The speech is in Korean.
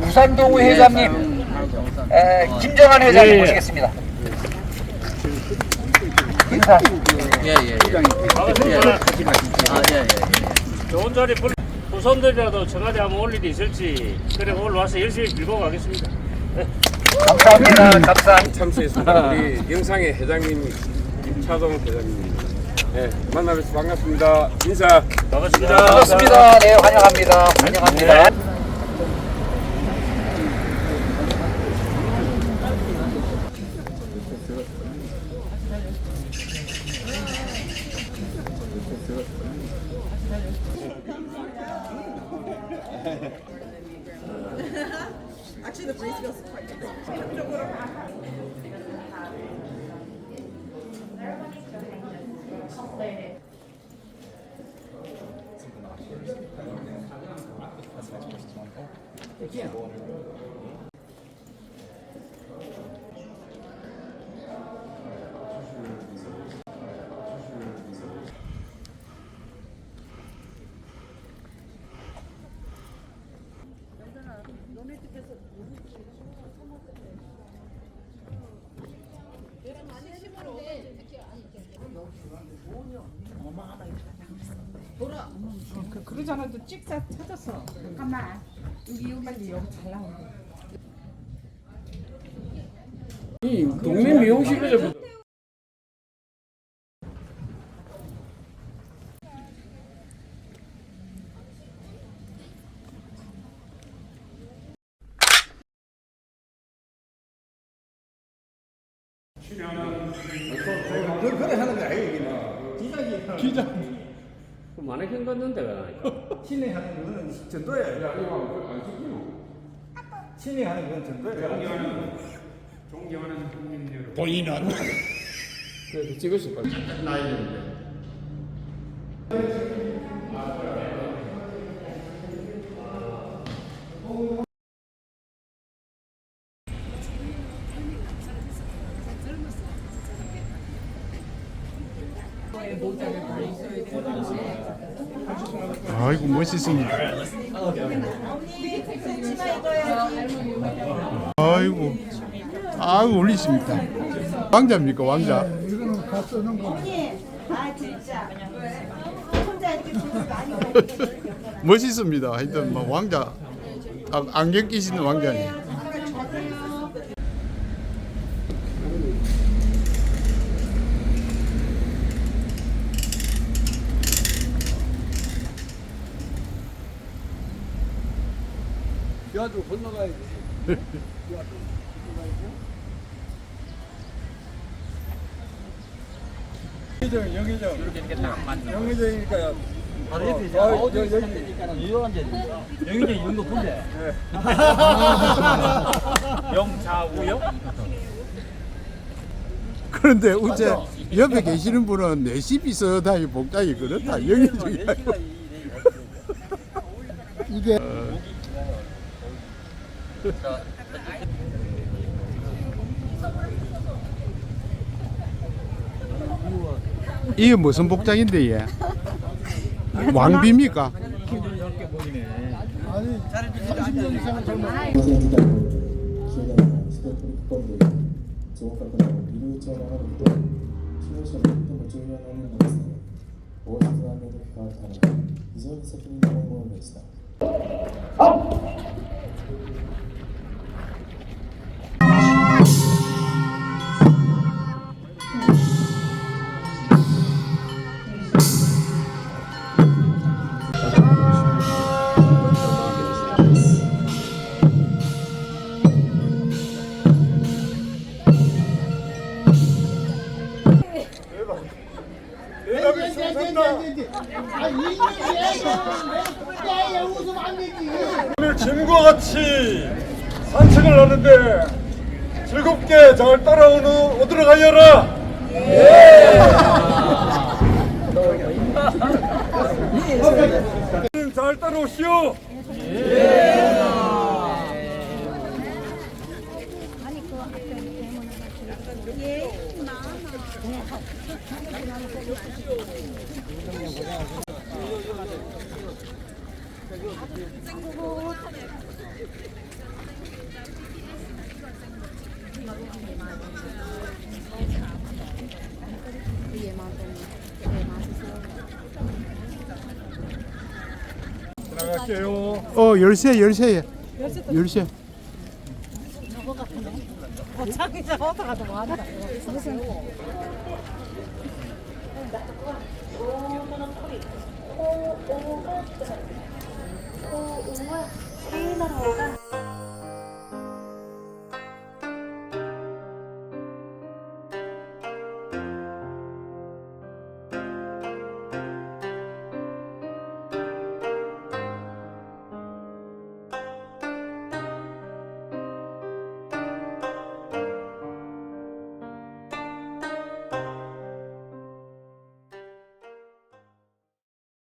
부산동우 회장님, 에, 김정한 회장님 예, 예. 모시겠습니다. 인사. 좋은 자리 불 후손들이라도 저가지 한번 올 일이 있을지 그래 오늘 와서 열심히 빌고 가겠습니다. 네. 감사합니다. 감사. 참석했습니다. 우리 영상의 회장님 김차동 회장님입니다. 네, 만나뵈서 반갑습니다. 인사. 반갑습니다. 반갑습니다. 네, 환영합니다. 환영합니다. Actually, the breeze feels quite different. Yeah. 엄마 하나 있어. 그, 그러잖아 또 찍사 찾았어. 잠깐만. 여기 여기 빨리 여기 잘 나오네 이 동네 미용실에서 그 마네킹 갔는데 가 진행하는 거는 전도예요. 진행하는 건 전도예요. 그래서 찍으실 거예요. 아 이고 멋있습니다. 아이고 아이고 올리십니다. 왕자입니까 왕자? 아 멋있습니다. 하여튼 뭐 왕자 아, 안경 끼시는 왕자네. 여아도 건너가야지. 영의정, 영의정. 영의정이니까. 바로 옆에 있어. 어, 저, 여기. 영희대 이런 거 본대. 영자우요? 그런데 어째 옆에 계시는 분은 내시 비슷하게 복장이 그렇다. 영의중이 아니고. 이게 이게 무슨 복장인데 얘? 왕비입니까? 오늘 짐과 같이 산책을 하는데 즐겁게 잘 따라오는 오도록 하여라. 예. 잘 따라오시오. 들 갈게요. 어 열쇠 열쇠 열쇠 게임하러